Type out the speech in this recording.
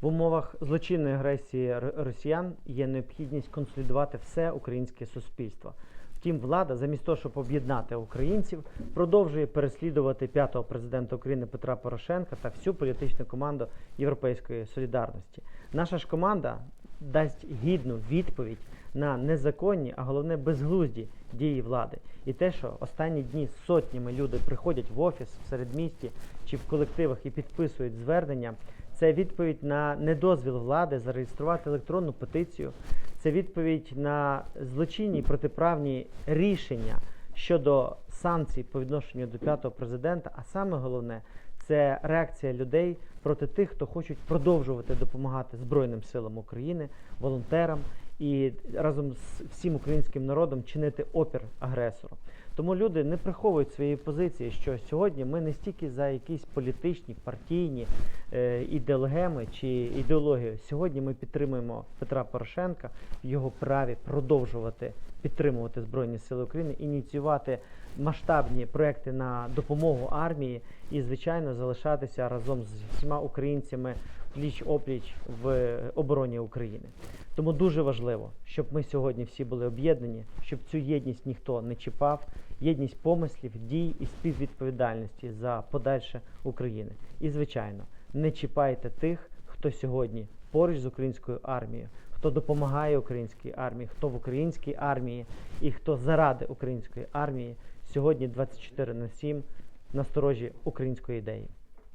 В умовах злочинної агресії росіян є необхідність консолідувати все українське суспільство. Втім, влада, замість того, щоб об'єднати українців, продовжує переслідувати п'ятого президента України Петра Порошенка та всю політичну команду Європейської солідарності. Наша ж команда дасть гідну відповідь на незаконні, а головне безглузді дії влади. І те, що останні дні сотнями люди приходять в офіс в середмісті чи в колективах і підписують звернення, це відповідь на недозвіл влади зареєструвати електронну петицію. Це відповідь на злочинні протиправні рішення щодо санкцій по відношенню до п'ятого президента. А саме головне це реакція людей проти тих, хто хочуть продовжувати допомагати Збройним силам України, волонтерам і разом з всім українським народом чинити опір агресору. Тому люди не приховують своєї позиції, що сьогодні ми не стільки за якісь політичні, партійні е, ідеологеми чи ідеологію. Сьогодні ми підтримуємо Петра Порошенка в його праві продовжувати підтримувати Збройні Сили України, ініціювати масштабні проекти на допомогу армії і, звичайно, залишатися разом з всіма українцями пліч опліч в обороні України. Тому дуже важливо, щоб ми сьогодні всі були об'єднані, щоб цю єдність ніхто не чіпав, єдність помислів, дій і співвідповідальності за подальше України. І, звичайно, не чіпайте тих, хто сьогодні поруч з українською армією, хто допомагає українській армії, хто в українській армії і хто заради української армії сьогодні 24 на 7 на сторожі української ідеї.